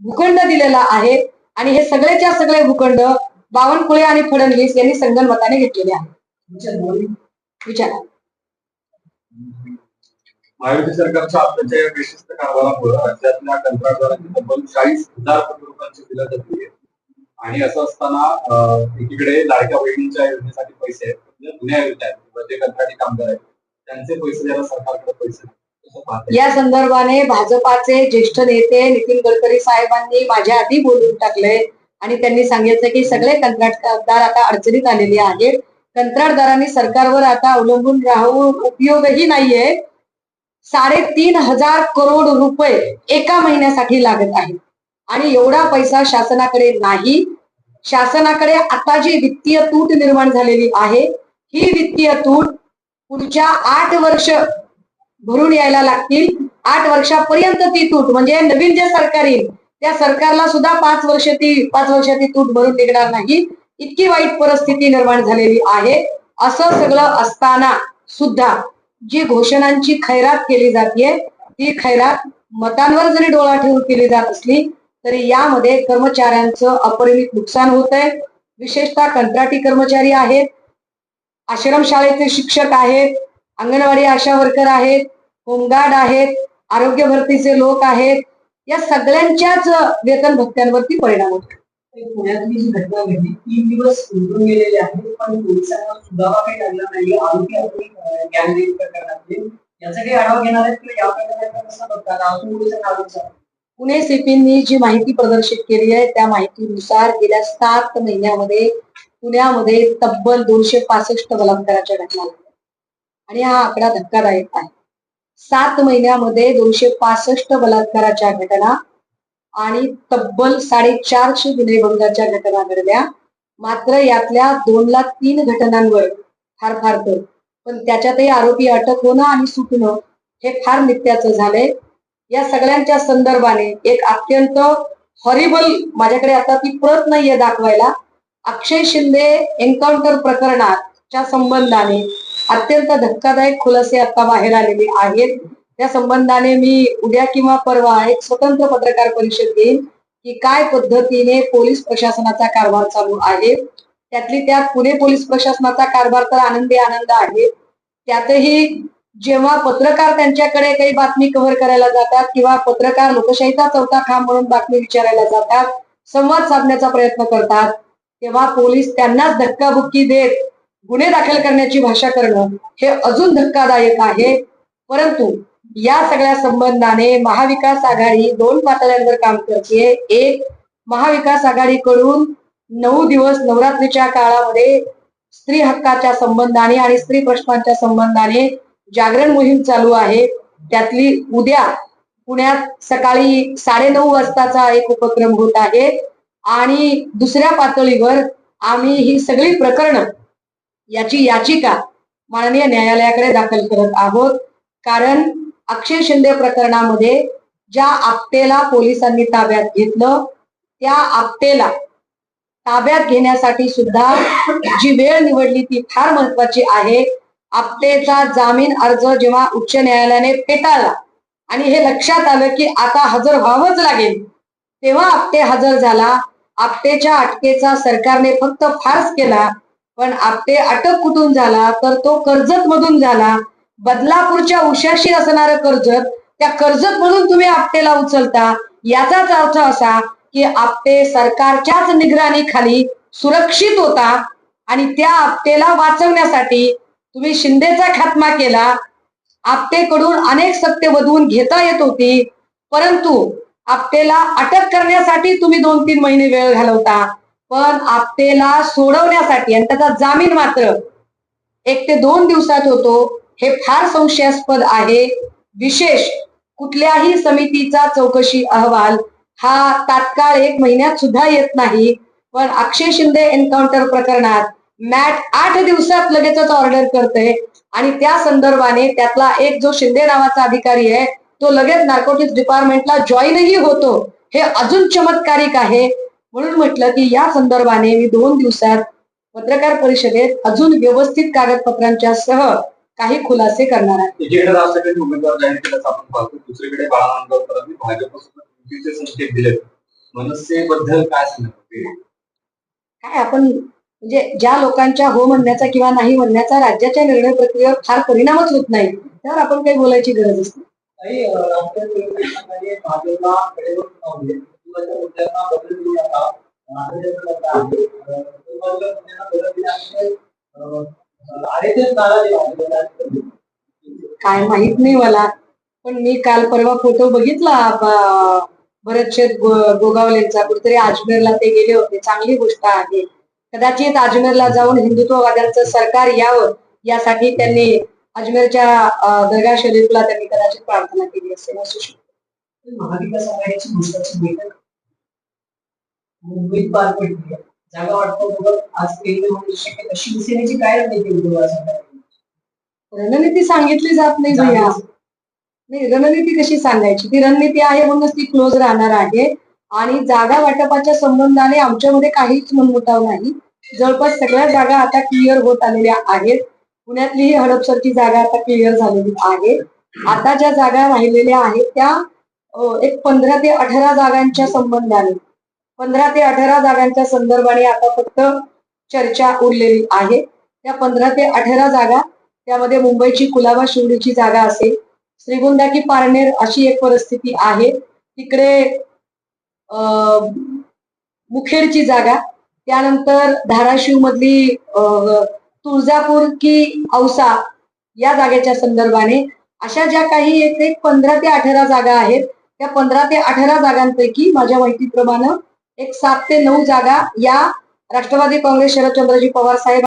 भूखंड दिलेला आहे. आणि हे सगळेच्या सगळे भूखंड बावनकुळे आणि फडणवीस यांनी संगणमताने घेतलेले आहे विचारा महायुती सरकारच्या आताच्या या बेशिस्त कारभारामुळे राज्यातल्या कंत्राटदारांची तब्बल चाळीस हजार कोटी रुपयांची बिलं जाते आणि असं असताना एकीकडे लाडक्या बहिणींच्या योजनेसाठी पैसे आहेत. म्हणजे जुन्या योजना आहेत. जे कंत्राटी कामगार आहेत. त्यांचे पैसे द्यायला सरकारकडे पैसे या संदर्भाने भाजपाचे ज्येष्ठ नेते नितीन गडकरी साहेबांनी माझ्या आधी बोलून टाकले आणि त्यांनी सांगितलं की सगळे कंत्राटदार आता अडचणीत आलेले आहेत. कंत्राटदारांनी सरकारवर आता अवलंबून राहून उपयोगही नाहीये. साडेतीन हजार करोड रुपये एका महिन्यासाठी लागत आहे आणि एवढा पैसा शासनाकडे नाही. शासनाकडे आता जी वित्तीय तूट निर्माण झालेली आहे ही वित्तीय तूट पुढच्या आठ वर्ष भरून यायला लागतील. आठ वर्षापर्यंत ती तूट म्हणजे नवीन जे सरकार येईल त्या सरकारला सुद्धा पाच वर्ष ती पाच वर्षाची तूट भरून निघणार नाही. इतकी वाईट परिस्थिती निर्माण झालेली आहे. असं सगळं असताना सुद्धा जी घोषणांची खैरात केली जाते ती खैरात मतांवर जरी डोळा ठेवून केली जात असली तरी यामध्ये कर्मचाऱ्यांचं अपरिमित नुकसान होत आहे. विशेषतः कंत्राटी कर्मचारी आहेत. आश्रमशाळेचे शिक्षक आहेत. अंगणवाडी आशा वर्कर आहेत होमगार्ड आहेत आरोग्य भरतीचे लोक आहेत या सगळ्यांच्याच वेतन भत्त्यांवरती परिणाम होतो. पुण्यातली जी घटना घडली तीन दिवस उलटून गेलेले आहेत पण पोलिसांना सुधारा काही लागला नाही. आरोपी गॅंगरेप प्रकरणातले. याचा काही आढावा घेणार आहेत किंवा या प्रकरणाचा कसा बघतात अजून पोलिसांना आरोप पुणे सीपींनी जी माहिती प्रदर्शित केली आहे त्या माहितीनुसार गेल्या सात महिन्यामध्ये पुण्यामध्ये तब्बल दोनशे पासष्ट बलात्काराच्या घटना. आणि हा आकडा धक्कादायक आहे. सात महिन्यामध्ये दोनशे पासष्ट बलात्काराच्या घटना आणि तब्बल साडेचारशे गुन्हेभंगाच्या घटना घडल्या. मात्र यातल्या दोनला तीन घटनांवर फार फार तर. पण त्याच्यातही आरोपी अटक होणं आणि सुटणं हे फार नित्याचं झालंय. या सगळ्यांच्या संदर्भाने एक अत्यंत हॉरिबल माझ्याकडे आता ती प्रत नाहीये दाखवायला अक्षय शिंदे एन्काउंटर प्रकरणाच्या संबंधाने अत्यंत धक्कादायक खुलासे आता बाहेर आलेले आहेत. त्या संबंधाने मी उद्या किंवा परवा एक स्वतंत्र पत्रकार परिषद घेईन की काय पद्धतीने पोलीस प्रशासनाचा कारभार चालू आहे. त्यातली त्यात पुणे पोलीस प्रशासनाचा कारभार तर आनंदी आनंद आहे. त्यातही जेव्हा पत्रकार त्यांच्याकडे काही बातमी कव्हर करायला जातात किंवा पत्रकार लोकशाहीचा चौथा खांब म्हणून बातमी विचारायला जातात संवाद साधण्याचा प्रयत्न करतात तेव्हा पोलीस त्यांनाच धक्काबुक्की देत गुन्हे दाखल करण्याची भाषा करणं हे अजून धक्कादायक आहे. परंतु या सगळ्या संबंधाने महाविकास आघाडी दोन पातळ्यांवर काम करते एक महाविकास आघाडीकडून नऊ दिवस नवरात्रीच्या काळामध्ये स्त्री हक्काच्या संबंधाने आणि स्त्री प्रश्नांच्या संबंधाने जागरण मोहीम चालू आहे. त्यातली उद्या पुण्यात सकाळी साडेनऊ वाजताचा एक उपक्रम होत आहे. आणि दुसऱ्या पातळीवर आम्ही ही सगळी प्रकरणं याची याचिका माननीय न्यायालयाकडे दाखल करत आहोत. कारण अक्षय शिंदे प्रकरणामध्ये ज्या आपटेला पोलिसांनी ताब्यात घेतलं त्या आपटेला ताब्यात घेण्यासाठी सुद्धा जी वेळ निवडली ती फार महत्वाची आहे. आपटेचा जामीन अर्ज जेव्हा उच्च न्यायालयाने फेटाळला आणि हे लक्षात आलं की आता हजर व्हावंच लागेल तेव्हा आपटे हजर झाला. आपटेच्या अटकेचा सरकारने फक्त फार्स केला. पण आपटे अटक कुठून झाला तर तो कर्जत मधून झाला. बदलापूरच्या उशाशी असणारं कर्जत त्या कर्जत म्हणून तुम्ही आपटेला उचलता. याचाच अर्थ असा की आपटे सरकारच्याच निगराणीखाली सुरक्षित होता आणि त्या आपटेला वाचवण्यासाठी तुम्ही शिंदेचा खात्मा केला. आपटेकडून अनेक सत्य वधवून घेता येत होती परंतु आपटेला अटक करण्यासाठी तुम्ही दोन तीन महिने वेळ घालवता. पण आपतेला सोडवण्यासाठी आणि त्याचा जामीन मात्र एक ते दोन दिवसात होतो हे फार संशयास्पद आहे. विशेष कुठल्याही समितीचा चौकशी अहवाल हा तात्काळ एक महिन्यात सुद्धा येत नाही. पण अक्षय शिंदे एन्काउंटर प्रकरणात मॅट आठ दिवसात लगेचच ऑर्डर करते आणि त्या संदर्भाने त्यातला एक जो शिंदे नावाचा अधिकारी आहे तो लगेच नार्कोटिक्स डिपार्टमेंटला जॉईनही होतो. हे अजून चमत्कारिक आहे. म्हणून म्हटलं की या संदर्भाने मी दोन दिवसात पत्रकार परिषदेत अजून व्यवस्थित कागदपत्रांच्या सह काही खुलासे करणार आहे. एकीकडे उमेदवार जाहीर केल्याचं आपण पाहतो दुसरीकडे संकेत दिले मनसेबद्दल काय सांगतो काय आपण म्हणजे ज्या लोकांच्या हो म्हणण्याचा किंवा नाही म्हणण्याचा राज्याच्या निर्णय प्रक्रियेवर फार परिणामच होत नाही त्यावर आपण काही बोलायची गरज असते. मुद्द्यांना बदल देऊ नका. काय माहीत नाही मला. पण मी काल परवा फोटो बघितला भरत शेत गोगावलेंचा. कुठेतरी अजमेरला ते गेले होते. चांगली गोष्ट आहे. कदाचित अजमेरला जाऊन हिंदुत्ववाद्यांचं सरकार यावं यासाठी त्यांनी अजमेरच्या दर्गा शरीफला त्यांनी कदाचित प्रार्थना केली असेल असू शकतं महाविकास आघाडीची बैठक. मुंबईत पार पडली. आहे. जागा बघत आज केंद्र मंत्री शक्यता शिवसेनेची काय रणनीती उद्धव? रणनीती सांगितली जात नाही भैया. नाही रणनीती कशी सांगायची? ती रणनीती आहे म्हणूनच ती क्लोज राहणार आहे. आणि जागा वाटपाच्या संबंधाने आमच्यामध्ये काहीच मनमुटाव नाही. जवळपास सगळ्या जागा आता क्लिअर होत आलेल्या आहेत. पुण्यातली ही हडपसरची जागा आता क्लिअर झालेली आहे. आता ज्या जागा राहिलेल्या आहेत त्या एक पंधरा ते अठरा जागांच्या संबंधाने. पंधरा ते अठरा जागांच्या संदर्भाने आता फक्त चर्चा उरलेली आहे. त्या पंधरा ते अठरा जागा त्यामध्ये मुंबईची कुलाबा शिवडीची जागा असेल. श्रीगोंदा की पारनेर अशी एक परिस्थिती आहे. तिकडे मुखेडची जागा त्यानंतर धाराशिव मधली तुळजापूर की औसा या जागेच्या संदर्भाने अशा ज्या काही एक एक पंधरा ते अठरा जागा आहेत त्या पंधरा ते अठरा जागांपैकी माझ्या माहितीप्रमाणे एक सात ते नऊ जागा या राष्ट्रवादी काँग्रेस शरदचंद्रजी पवार साहेब